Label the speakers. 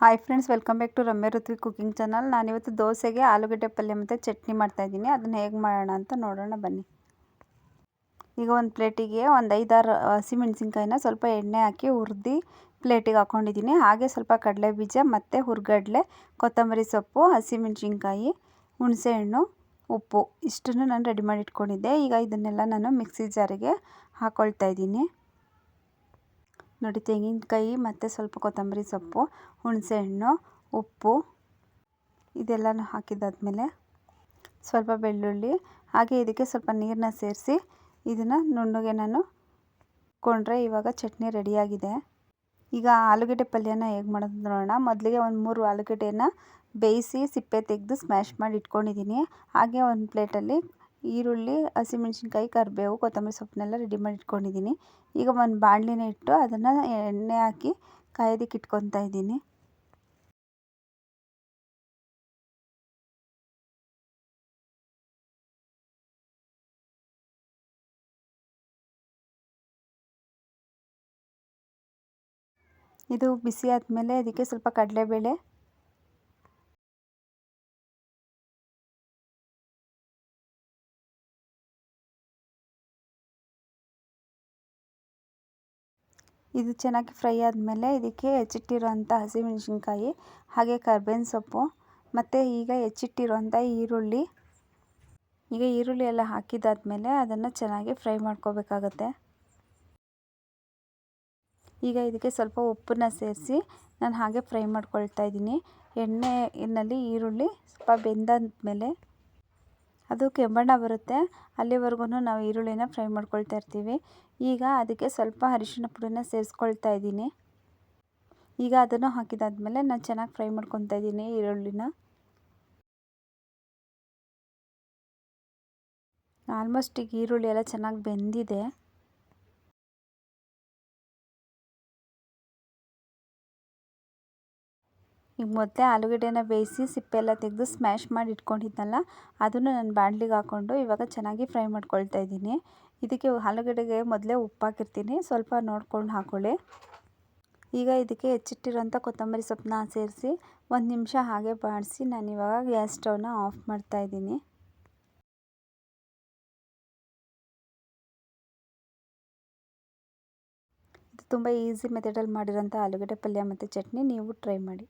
Speaker 1: Hi friends welcome back to Ramya Ruthvi cooking channel ನಾನಿವತ್ತು ದೋಸೆಗೆ ಆಲೂಗಡ್ಡೆ ಪಲ್ಯ ಮತ್ತು ಚಟ್ನಿ ಮಾಡ್ತಾಯಿದ್ದೀನಿ ಅದನ್ನು ಹೇಗೆ ಮಾಡೋಣ ಅಂತ ನೋಡೋಣ, ಬನ್ನಿ. ಈಗ ಒಂದು ಪ್ಲೇಟಿಗೆ ಒಂದು ಐದಾರು ಹಸಿಮೆಣ್ಸಿನ್ಕಾಯಿನ ಸ್ವಲ್ಪ ಎಣ್ಣೆ ಹಾಕಿ ಹುರಿದು ಪ್ಲೇಟಿಗೆ ಹಾಕ್ಕೊಂಡಿದ್ದೀನಿ ಹಾಗೆ ಸ್ವಲ್ಪ ಕಡಲೆ ಬೀಜ ಮತ್ತು ಹುರ್ಗಡ್ಲೆ, ಕೊತ್ತಂಬರಿ ಸೊಪ್ಪು, ಹಸಿಮೆಣ್ಸಿನ್ಕಾಯಿ, ಹುಣಸೆಹಣ್ಣು, ಉಪ್ಪು. ಇಷ್ಟನ್ನು ನಾನು ರೆಡಿ ಮಾಡಿ ಇಟ್ಕೊಂಡಿದ್ದೆ ಈಗ ಇದನ್ನೆಲ್ಲ ನಾನು ಮಿಕ್ಸಿ ಜಾರಿಗೆ ಹಾಕ್ಕೊಳ್ತಾ ಇದ್ದೀನಿ. ನೋಡಿ ತೆಂಗಿನಕಾಯಿ ಮತ್ತು ಸ್ವಲ್ಪ ಕೊತ್ತಂಬರಿ ಸೊಪ್ಪು, ಹುಣಸೆಹಣ್ಣು, ಉಪ್ಪು ಇದೆಲ್ಲನೂ ಹಾಕಿದ್ದಾದಮೇಲೆ ಸ್ವಲ್ಪ ಬೆಳ್ಳುಳ್ಳಿ, ಹಾಗೆ ಇದಕ್ಕೆ ಸ್ವಲ್ಪ ನೀರನ್ನ ಸೇರಿಸಿ ಇದನ್ನು ನುಣ್ಣಗೆ ನಾನು ಕೊಂಡ್ರೆ ಇವಾಗ ಚಟ್ನಿ ರೆಡಿಯಾಗಿದೆ. ಈಗ ಆಲೂಗಡ್ಡೆ ಪಲ್ಯನ ಹೇಗೆ ಮಾಡೋದು ನೋಡೋಣ. ಮೊದಲಿಗೆ ಒಂದು ಮೂರು ಆಲೂಗಡ್ಡೆನ ಬೇಯಿಸಿ ಸಿಪ್ಪೆ ತೆಗೆದು ಸ್ಮ್ಯಾಶ್ ಮಾಡಿ ಇಟ್ಕೊಂಡಿದ್ದೀನಿ ಹಾಗೆ ಒಂದು ಪ್ಲೇಟಲ್ಲಿ ಈರುಳ್ಳಿ, ಹಸಿಮೆಣ್ಸಿನ್ಕಾಯಿ, ಕರಿಬೇವು, ಕೊತ್ತಂಬರಿ ಸೊಪ್ಪನ್ನೆಲ್ಲ ರೆಡಿ ಮಾಡಿ ಇಟ್ಕೊಂಡಿದ್ದೀನಿ ಈಗ ಒಂದು ಬಾಣಲಿನ ಇಟ್ಟು ಅದನ್ನು ಎಣ್ಣೆ ಹಾಕಿ ಕಾಯೋದಕ್ಕೆ ಇಟ್ಕೊತಾ ಇದ್ದೀನಿ. ಇದು ಬಿಸಿ ಆದಮೇಲೆ ಅದಕ್ಕೆ ಸ್ವಲ್ಪ ಕಡಲೆಬೇಳೆ ಇದು ಚೆನ್ನಾಗಿ ಫ್ರೈ ಆದಮೇಲೆ ಇದಕ್ಕೆ ಹೆಚ್ಚಿಟ್ಟಿರುವಂಥ ಹಸಿಮೆಣಸಿನ್ಕಾಯಿ, ಹಾಗೆ ಕರ್ಬೇವಿನ ಸೊಪ್ಪು, ಮತ್ತು ಈಗ ಹೆಚ್ಚಿಟ್ಟಿರುವಂಥ ಈರುಳ್ಳಿ. ಈಗ ಈರುಳ್ಳಿ ಎಲ್ಲ ಹಾಕಿದಾದ್ಮೇಲೆ ಅದನ್ನು ಚೆನ್ನಾಗಿ ಫ್ರೈ ಮಾಡ್ಕೋಬೇಕಾಗತ್ತೆ. ಈಗ ಇದಕ್ಕೆ ಸ್ವಲ್ಪ ಉಪ್ಪನ್ನ ಸೇರಿಸಿ ನಾನು ಹಾಗೆ ಫ್ರೈ ಮಾಡ್ಕೊಳ್ತಾ ಇದ್ದೀನಿ. ಎಣ್ಣೆಯಲ್ಲಿ ಈರುಳ್ಳಿ ಸ್ವಲ್ಪ ಬೆಂದಾದ್ಮೇಲೆ ಅದು ಕೆಂಬಣ್ಣ ಬರುತ್ತೆ. ಅಲ್ಲಿವರೆಗೂ ನಾವು ಈರುಳ್ಳಿನ ಫ್ರೈ ಮಾಡ್ಕೊಳ್ತಾ ಇರ್ತೀವಿ. ಈಗ ಅದಕ್ಕೆ ಸ್ವಲ್ಪ ಅರಿಶಿನ ಪುಡಿನ ಸೇರಿಸ್ಕೊಳ್ತಾ ಇದ್ದೀನಿ. ಈಗ ಅದನ್ನು ಹಾಕಿದಾದ್ಮೇಲೆ ನಾನು ಚೆನ್ನಾಗಿ ಫ್ರೈ ಮಾಡ್ಕೊತಾ ಇದ್ದೀನಿ ಈರುಳ್ಳಿನ. ಆಲ್ಮೋಸ್ಟ್ ಈಗ ಈರುಳ್ಳಿ ಎಲ್ಲ ಚೆನ್ನಾಗಿ ಬೆಂದಿದೆ. ಈಗ ಮೊದಲೇ ಆಲೂಗಡ್ಡೆನ ಬೇಯಿಸಿ ಸಿಪ್ಪೆ ಎಲ್ಲ ತೆಗೆದು ಸ್ಮ್ಯಾಶ್ ಮಾಡಿ ಇಟ್ಕೊಂಡಿದ್ನಲ್ಲ, ಅದನ್ನು ನಾನು ಬಾಣಲಿಗೆ ಹಾಕ್ಕೊಂಡು ಇವಾಗ ಚೆನ್ನಾಗಿ ಫ್ರೈ ಮಾಡ್ಕೊಳ್ತಾ ಇದ್ದೀನಿ. ಇದಕ್ಕೆ ಆಲೂಗಡ್ಡೆಗೆ ಮೊದಲೇ ಉಪ್ಪು ಹಾಕಿರ್ತೀನಿ, ಸ್ವಲ್ಪ ನೋಡ್ಕೊಂಡು ಹಾಕ್ಕೊಳ್ಳಿ ಈಗ ಇದಕ್ಕೆ ಹೆಚ್ಚಿಟ್ಟಿರೋಂಥ ಕೊತ್ತಂಬರಿ ಸೊಪ್ಪನ್ನ ಸೇರಿಸಿ ಒಂದು ನಿಮಿಷ ಹಾಗೆ ಬಾಡಿಸಿ ನಾನು ಇವಾಗ ಗ್ಯಾಸ್ ಸ್ಟವ್ನ ಆಫ್ ಮಾಡ್ತಾ ಇದ್ದೀನಿ. ಇದು ತುಂಬ ಈಸಿ ಮೆಥಡಲ್ಲಿ ಮಾಡಿರೋಂಥ ಆಲೂಗಡ್ಡೆ ಪಲ್ಯ ಮತ್ತು ಚಟ್ನಿ, ನೀವು ಟ್ರೈ ಮಾಡಿ.